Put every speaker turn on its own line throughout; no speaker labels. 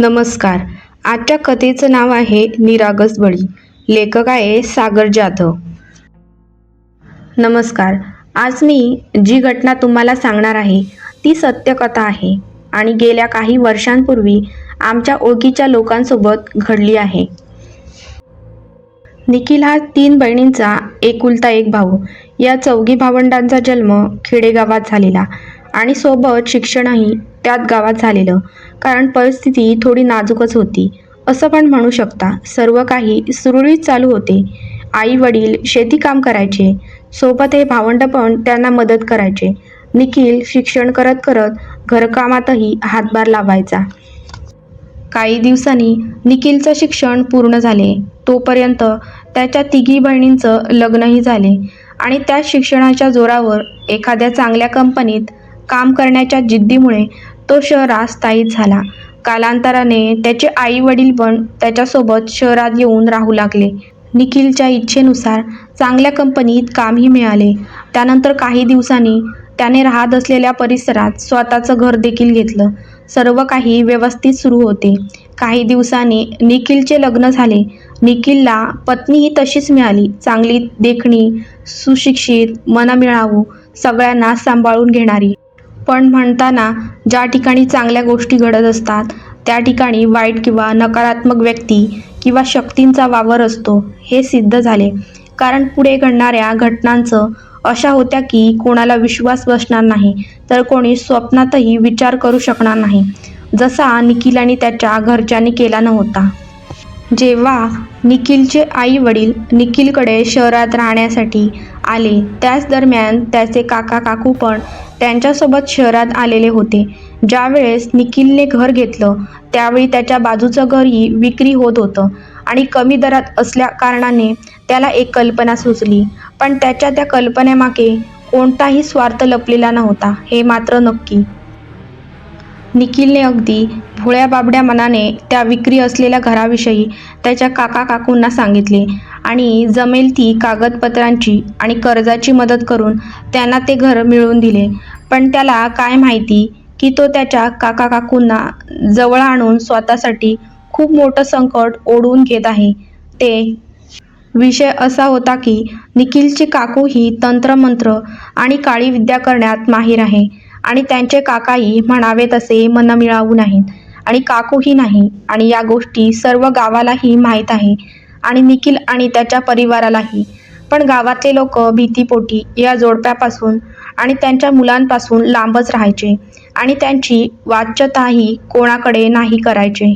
नमस्कार. आजच्या कथेचं नाव आहे निरागस बळी. लेखक आहे सागर जाधव. नमस्कार. आज मी जी घटना तुम्हाला सांगणार आहे ती सत्यकथा आहे आणि गेल्या काही वर्षांपूर्वी आमच्या ओळखीच्या लोकांसोबत घडली आहे. निखिल हा तीन बहिणींचा एकुलता एक भाऊ. या चौघी भावंडांचा जन्म खेडेगावात झालेला आणि सोबत शिक्षणही त्यात गावात झालेलं. कारण परिस्थिती थोडी नाजूकच होती. असं पण म्हणू शकता सर्व काही सुरळीत चालू होते. आई वडील शेती काम करायचे. सोबत हे भावंड पण त्यांना मदत करायचे. निखिल शिक्षण करत करत घरकामातही हातभार लावायचा. काही दिवसांनी निखिलचं शिक्षण पूर्ण झाले. तोपर्यंत त्याच्या तिघी बहिणींचं लग्नही झाले. आणि त्या शिक्षणाच्या जोरावर एखाद्या चांगल्या कंपनीत काम करण्याच्या जिद्दीमुळे तो शहरात स्थायिक झाला. कालांतराने त्याचे आई वडील पण त्याच्यासोबत शहरात येऊन राहू लागले. निखिलच्या इच्छेनुसार चांगल्या कंपनीत कामही मिळाले. त्यानंतर काही दिवसांनी त्याने राहत असलेल्या परिसरात स्वतःचं घर देखील घेतलं. सर्व काही व्यवस्थित सुरू होते. काही दिवसांनी निखिलचे लग्न झाले. निखिलला पत्नीही तशीच मिळाली. चांगली देखणी सुशिक्षित मनमिळावू सगळ्यांना सांभाळून घेणारी. पण म्हणताना ज्या ठिकाणी चांगल्या गोष्टी घडत असतात त्या ठिकाणी वाईट किंवा नकारात्मक व्यक्ती किंवा शक्तींचा वावर असतो हे सिद्ध झाले. कारण पुढे घडणाऱ्या घटनांचं अशा होत्या की कोणाला विश्वास बसणार नाही तर कोणी स्वप्नातही विचार करू शकणार नाही. जसा निखिल आणि त्याच्या घरच्यांनी केला नव्हता. जेव्हा निखिलचे आई वडील निखिलकडे शहरात राहण्यासाठी आले त्याच दरम्यान त्याचे काका काकू पण त्यांच्यासोबत शहरात आलेले होते. ज्यावेळेस निखिलने घर घेतलं त्यावेळी त्याच्या बाजूचं घरही विक्री होत होतं आणि कमी दरात असल्या कारणाने त्याला एक कल्पना सुचली. पण त्याच्या त्या कल्पनेमागे कोणताही स्वार्थ लपलेला नव्हता हे मात्र नक्की. निखिलने अगदी भोळ्या बाबड्या मनाने त्या विक्री असलेल्या घराविषयी त्याच्या काका काकूंना सांगितले आणि जमेल ती कागदपत्रांची आणि कर्जाची मदत करून त्यांना ते घर मिळवून दिले. पण त्याला काय माहिती की तो त्याच्या काका काकूंना जवळ आणून स्वतःसाठी खूप मोठं संकट ओढवून घेत आहे. ते विषय असा होता की निखिलची काकू ही तंत्रमंत्र आणि काळी विद्या करण्यात माहीर आहे. आणि त्यांचे काकाही म्हणावे तसे मन मिळावू नाहीत. आणि काकूही नाही. आणि या गोष्टी सर्व गावालाही माहीत आहे. आणि निखिल आणि त्याच्या परिवारालाही. पण गावातले लोक भीतीपोटी या जोडप्यापासून आणि त्यांच्या मुलांपासून लांबच राहायचे. आणि त्यांची वाच्यताही कोणाकडे नाही करायचे.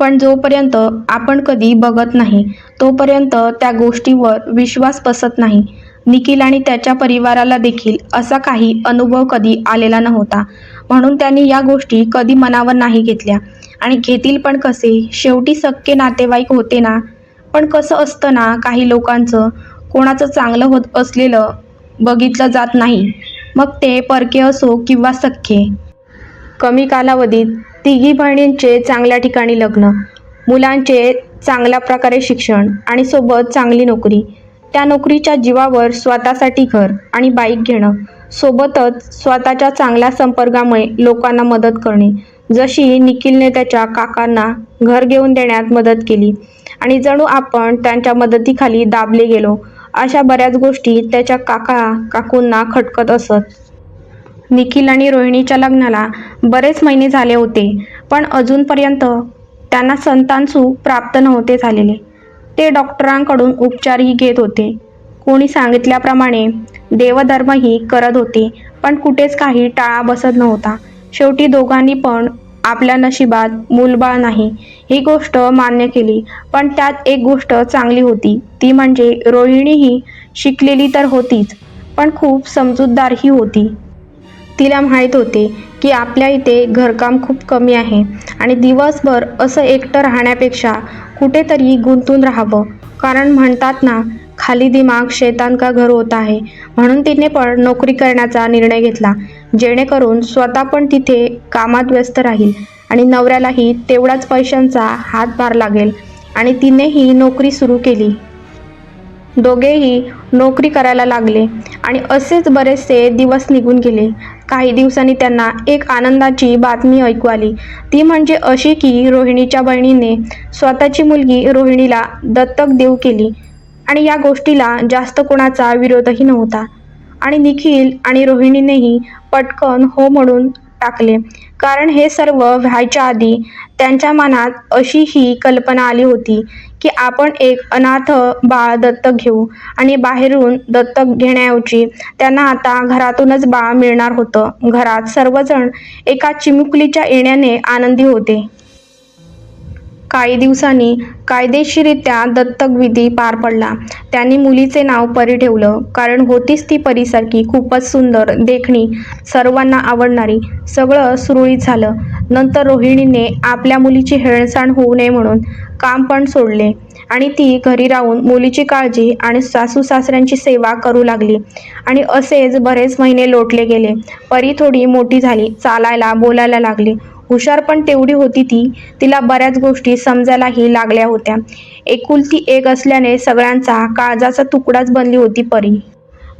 पण जोपर्यंत आपण कधी बघत नाही तोपर्यंत त्या गोष्टीवर विश्वास बसत नाही. निखिल आणि त्याच्या परिवाराला देखील असा काही अनुभव कधी आलेला नव्हता. म्हणून त्यांनी या गोष्टी कधी मनावर नाही घेतल्या. आणि घेतील पण कसे? शेवटी सक्के नातेवाईक होते ना? पण कसं असतं ना काही लोकांचं? कोणाचं चांगलं होत असलेलं बघितलं जात नाही. मग ते परके असो किंवा सख्खे. कमी कालावधीत तिघी बहिणींचे चांगल्या ठिकाणी लग्न मुलांचे चांगल्या प्रकारे शिक्षण आणि सोबत चांगली नोकरी. त्या नोकरीच्या जीवावर स्वतःसाठी घर आणि बाईक घेणं. सोबतच स्वतःच्या चांगल्या संपर्कामुळे लोकांना मदत करणे. जशी निखिलने त्याच्या काकांना घर घेऊन देण्यात मदत केली आणि जणू आपण त्यांच्या मदतीखाली दाबले गेलो अशा बऱ्याच गोष्टी त्याच्या काका काकूंना खटकत असत. निखिल आणि रोहिणीच्या लग्नाला बरेच महिने झाले होते पण अजूनपर्यंत त्यांना संतांसू प्राप्त नव्हते झालेले. ते डॉक्टरांकडून उपचारही घेत होते. कोणी सांगितल्याप्रमाणे देवधर्मही करत होते पण कुठेच काही टाळा बसत नव्हता. शेवटी दोघांनी पण आपल्या नशिबात मूलबाळ नाही ही गोष्ट मान्य केली. पण त्यात एक गोष्ट चांगली होती ती म्हणजे रोहिणी ही शिकलेली तर होतीच पण खूप समजूतदारही होती. तिला माहीत होते की आपल्या इथे घरकाम खूप कमी आहे आणि दिवसभर असं एकटं राहण्यापेक्षा कुठेतरी गुंतून राहावं. कारण म्हणतात ना खाली दिमाग शैतान का घर होत आहे? म्हणून तिने पण नोकरी करण्याचा निर्णय घेतला. जेणेकरून स्वतः पण तिथे कामात व्यस्त राहील आणि नवऱ्यालाही तेवढाच पैशांचा हातभार लागेल आणि तिनेही नोकरी सुरू केली. दोघेही नोकरी करायला लागले आणि असेच बरेचसे दिवस निघून गेले. काही दिवसांनी त्यांना एक आनंदाची बातमी ऐकू आली. ती म्हणजे अशी की रोहिणीच्या बहिणीने स्वतःची मुलगी रोहिणीला दत्तक देऊ केली आणि या गोष्टीला जास्त कोणाचा विरोधही नव्हता. आणि निखिल आणि रोहिणीनेही पटकन हो म्हणून टाकले. कारण हे सर्व व्हायच्या आधी त्यांच्या मनात अशी ही कल्पना आली होती की आपण एक अनाथ बाळ दत्तक घेऊ आणि बाहेरून दत्तक घेण्याऐवजी त्यांना आता घरातूनच बाळ मिळणार होतं. घरात सर्वजण एका चिमुकलीच्या येण्याने आनंदी होते. काही दिवसांनी कायदेशीरित्या दत्तक विधी पार पडला. त्यांनी मुलीचे नाव परी ठेवलं. कारण होतीच ती परीसारखी खूपच सुंदर देखणी सर्वांना आवडणारी. सगळं सुरळीत झालं. नंतर रोहिणीने आपल्या मुलीची हेळसांड होऊ नये म्हणून काम पण सोडले आणि ती घरी राहून मुलीची काळजी आणि सासू सासऱ्यांची सेवा करू लागली आणि असेच बरेच महिने लोटले गेले. परी थोडी मोठी झाली चालायला बोलायला लागली. हुशार पण तेवढी होती ती. तिला बऱ्याच गोष्टी समजायलाही लागल्या होत्या. एकुलती एक असल्याने सगळ्यांचा काळजाचा तुकडाच बनली होती परी.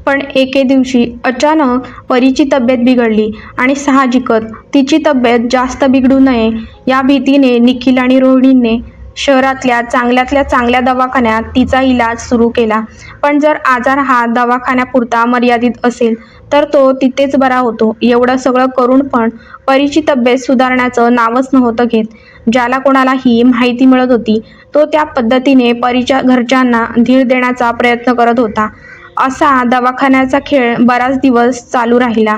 पण एके दिवशी अचानक परीची तब्येत बिघडली आणि साहजिकच तिची तब्येत जास्त बिघडू नये या भीतीने निखिल आणि रोहिणीने शहरातल्या चांगल्यातल्या चांगल्या दवाखान्यात तिचा इलाज सुरू केला. पण जर आजार हा दवाखान्यापुरता मर्यादित असेल तर तो तिथेच बरा होतो. एवढं सगळं करून पण परीची तब्येत सुधारण्याचं नावच नव्हतं घेत. ज्याला कोणाला ही माहिती मिळत होती तो त्या पद्धतीने परीच्या घरच्यांना धीर देण्याचा प्रयत्न करत होता. असा दवाखान्याचा खेळ बराच दिवस चालू राहिला.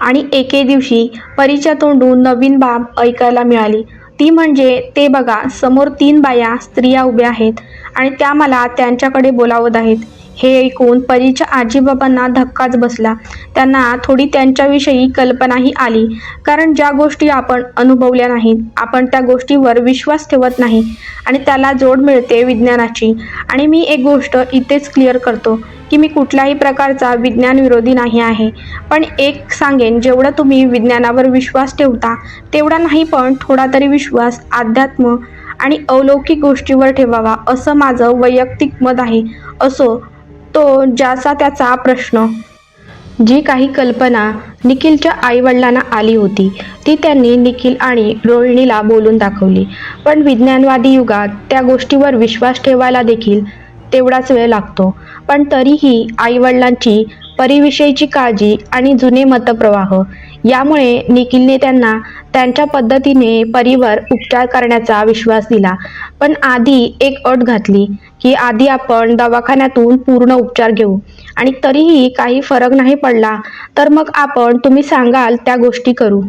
आणि एके दिवशी परीच्या तोंडून नवीन बाब ऐकायला मिळाली. ती म्हणजे ते बघा समोर तीन बाया स्त्रिया उभ्या आहेत आणि त्या मला त्यांच्याकडे बोलावत आहेत. हे ऐकून परीच्या आजीबाबांना धक्काच बसला. त्यांना थोडी त्यांच्याविषयी कल्पनाही आली. कारण ज्या गोष्टी आपण अनुभवल्या नाहीत आपण त्या गोष्टीवर विश्वास ठेवत नाही आणि त्याला जोड मिळते विज्ञानाची. आणि मी एक गोष्ट इथेच क्लिअर करतो. की मी कुठल्याही प्रकारचा विज्ञान विरोधी नाही आहे. पण एक सांगेन जेवढं तुम्ही विज्ञानावर विश्वास ठेवता तेवढा नाही पण थोडा तरी विश्वास अध्यात्म आणि अलौकिक गोष्टीवर ठेवावा असं माझं वैयक्तिक मत आहे असो तो ज्याचा त्याचा प्रश्न. जी काही कल्पना निखिलच्या आईवडिलांना आली होती ती त्यांनी निखिल आणि रोहिणीला बोलून दाखवली. पण विज्ञानवादी युगात त्या गोष्टीवर विश्वास ठेवायला देखील तेवढाच वेळ लागतो. पण तरीही आईवडिलांची परीविषयीची काळजी आणि जुने मतप्रवाह यामुळे निखिलने त्यांना त्यांच्या पद्धतीने परीवर उपचार करण्याचा विश्वास दिला. पण आधी एक अट घातली की आधी आपण दवाखान्यातून पूर्ण उपचार घेऊ आणि तरीही काही फरक नाही पडला तर मग आपण तुम्ही सांगाल त्या गोष्टी करू.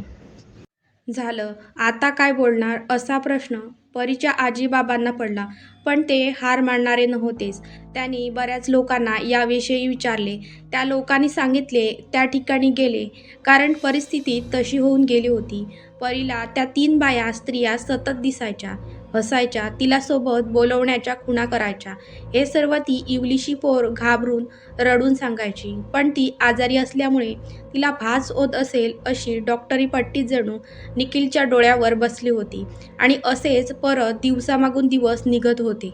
झालं. आता काय बोलणार? असा प्रश्न परीच्या आजीबाबांना पडला. पण ते हार मानणारे नव्हतेच. त्यांनी बऱ्याच लोकांना याविषयी विचारले. त्या लोकांनी सांगितले त्या ठिकाणी गेले. कारण परिस्थिती तशी होऊन गेली होती. परीला त्या तीन बाया स्त्रिया सतत दिसायच्या. हसायच्या तिला सोबत बोलवण्याच्या खुणा करायच्या. हे सर्व ती इवलीशी पोर घाबरून रडून सांगायची. पण ती आजारी असल्यामुळे तिला भास होत असेल अशी डॉक्टरी पट्टी जणू निखिलच्या डोळ्यावर बसली होती आणि असेच परत दिवसामागून दिवस निघत होते.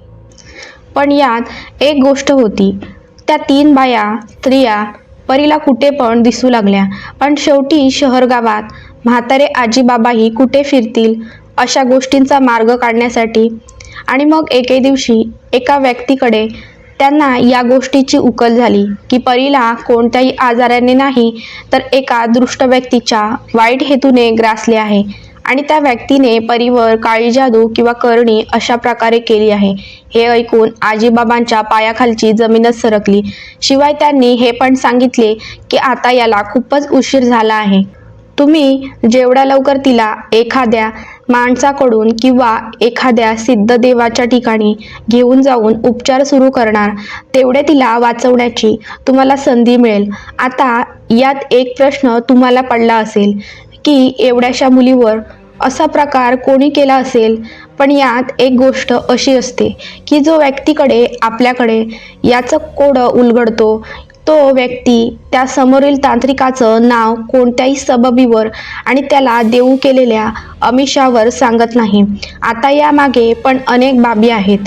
पण यात एक गोष्ट होती. त्या तीन बाया स्त्रिया परीला कुठे पण दिसू लागल्या. पण शेवटी शहर गावात म्हातारे आजीबाबाही कुठे फिरतील? अशा गोष्टींचा मार्ग काढण्यासाठी आणि मग एके दिवशी एका व्यक्तीकडे त्यांना या गोष्टीची उकल झाली की परीला कोणत्याही आजाराने नाही तर एका दृष्ट व्यक्तीच्या वाईट हेतूने ग्रासले आहे आणि त्या व्यक्तीने परीवर काळी जादू किंवा करणी अशा प्रकारे केली आहे. हे ऐकून आजीबाबांच्या पायाखालची जमीनच सरकली. शिवाय त्यांनी हे पण सांगितले की आता याला खूपच उशीर झाला आहे. तुम्ही जेवढ्या लवकर तिला एखाद्या माणसाकडून किंवा एखाद्या सिद्ध देवाच्या ठिकाणी घेऊन जाऊन उपचार सुरू करणार तेवढे तिला वाचवण्याची तुम्हाला संधी मिळेल. आता यात एक प्रश्न तुम्हाला पडला असेल की एवढ्याशा मुलीवर असा प्रकार कोणी केला असेल? पण यात एक गोष्ट अशी असते की जो व्यक्तीकडे आपल्याकडे याचं कोडं उलगडतो तो व्यक्ती त्या समोरील तांत्रिकाचं नाव कोणत्याही सबबीवर आणि त्याला देऊ केलेल्या अमिषावर सांगत नाही. आता यामागे पण अनेक बाबी आहेत.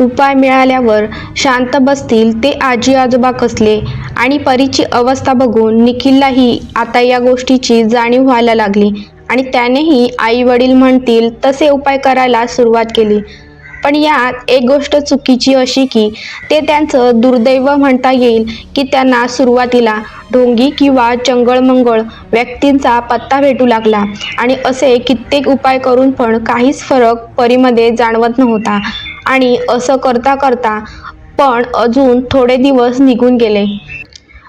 उपाय मिळाल्यावर शांत बसतील ते आजी आजोबा कसले आणि परीची अवस्था बघून निखिललाही आता या गोष्टीची जाणीव व्हायला लागली आणि त्यानेही आई वडील म्हणतील तसे उपाय करायला सुरुवात केली. पण यात एक गोष्ट चुकीची अशी की ते त्यांचं दुर्दैव म्हणता येईल की त्यांना सुरुवातीला ढोंगी किंवा चंगळमंगळ व्यक्तींचा पत्ता भेटू लागला. आणि असे कित्येक उपाय करून पण काहीच फरक परीमध्ये जाणवत नव्हता. आणि असं करता करता पण अजून थोडे दिवस निघून गेले.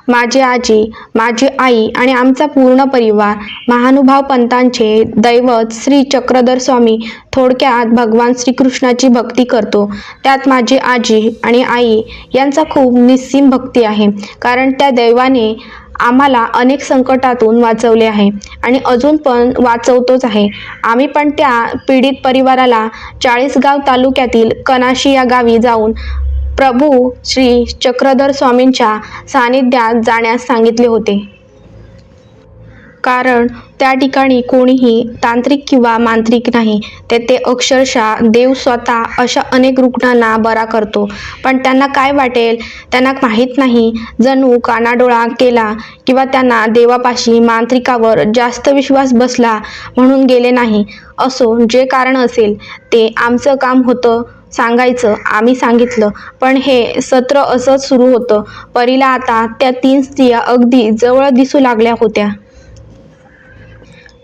माझी आजी माझी आई आणि आमचा पूर्ण परिवार महानुभाव पंतांचे दैवत श्री चक्रधर स्वामी थोडक्यात भगवान श्रीकृष्णाची भक्ती करतो. त्यात माझी आजी आणि आई यांचा खूप निस्सीम भक्ती आहे कारण त्या दैवाने आम्हाला अनेक संकटातून वाचवले आहे आणि अजून पण वाचवतोच आहे. आम्ही पण त्या पीडित परिवाराला चाळीसगाव तालुक्यातील कनाशी या गावी जाऊन प्रभू श्री चक्रधर स्वामींच्या सानिध्यात जाण्यास सांगितले होते. कारण त्या ठिकाणी कोणीही तांत्रिक किंवा मांत्रिक नाही तेथे अक्षरशः देव स्वतः अशा अनेक रुग्णांना बरा करतो. पण त्यांना काय वाटेल? त्यांना माहीत नाही. जणू कानाडोळा केला किंवा त्यांना देवापाशी मांत्रिकावर जास्त विश्वास बसला म्हणून गेले नाही. असो जे कारण असेल ते आमचं काम होतं. सांगायचं आम्ही सांगितलं. पण हे सत्र असंच सुरू होतं. परीला आता त्या तीन स्त्रिया अगदी जवळ दिसू लागल्या होत्या.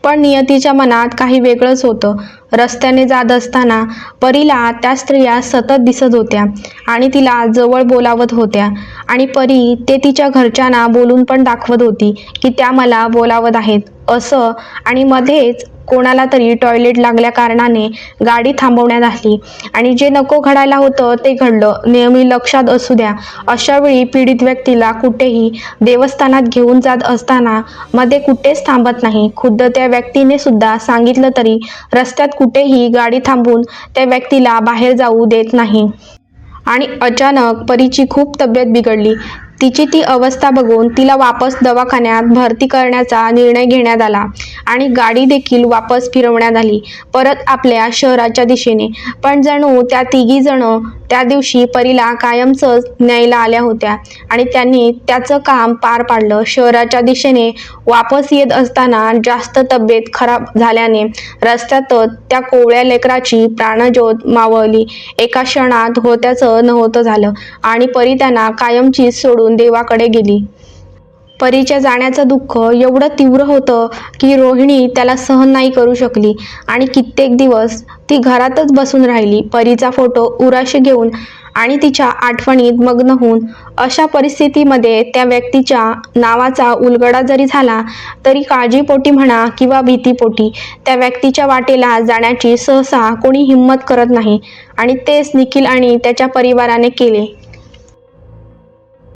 पण नियतीच्या मनात काही वेगळंच होतं. रस्त्याने जात असताना परीला त्या स्त्रिया सतत दिसत होत्या आणि तिला जवळ बोलावत होत्या. आणि परी ते तिच्या घरच्यांना बोलून पण दाखवत होती की त्या मला बोलावत आहेत. असं आणि मध्येच कोणाला तरी टॉयलेट लागल्या कारणाने गाडी थांबवण्यात आली. आणि जे नको घडायला होतं ते घडलं. नेहमी लक्षात असू द्या. अशा वेळी पीडित व्यक्तीला कुठेही देवस्थानात घेऊन जात असताना मध्ये कुठेच थांबत नाही. खुद्द त्या व्यक्तीने सुद्धा सांगितलं तरी रस्त्यात कुठेही गाडी थांबून त्या व्यक्तीला बाहेर जाऊ देत नाही. आणि अचानक परीची खूप तब्येत बिघडली. तिची ती अवस्था बघून तिला वापस दवाखान्यात भरती करण्याचा निर्णय घेण्यात आला आणि गाडी देखील वापस फिरवण्यात आली. परत आपल्या शहराच्या दिशेने. पण जणू त्या तिघी जण त्या दिवशी परीला कायमचंच न्यायला आल्या होत्या आणि त्यांनी त्याचं काम पार पाडलं. शहराच्या दिशेने वापस येत असताना जास्त तब्येत खराब झाल्याने रस्त्यातच त्या कोवळ्या लेकराची प्राणज्योत मावळली. एका क्षणात होत्याचं नव्हतं झालं आणि परी त्यांना कायमची सोडून देवाकडे गेली. परीच्या जाण्याचं दुःख एवढं तीव्र होतं की रोहिणी त्याला सहन नाही करू शकली. आणि कित्येक दिवस ती घरातच बसून राहिली परीचा फोटो उराशी घेऊन आणि तिच्या आठवणीत मग्न होऊन. अशा परिस्थितीमध्ये त्या व्यक्तीच्या नावाचा उलगडा जरी झाला तरी काळजीपोटी म्हणा किंवा भीतीपोटी त्या व्यक्तीच्या वाटेला जाण्याची सहसा कोणी हिंमत करत नाही. आणि तेच निखिल आणि त्याच्या परिवाराने केले.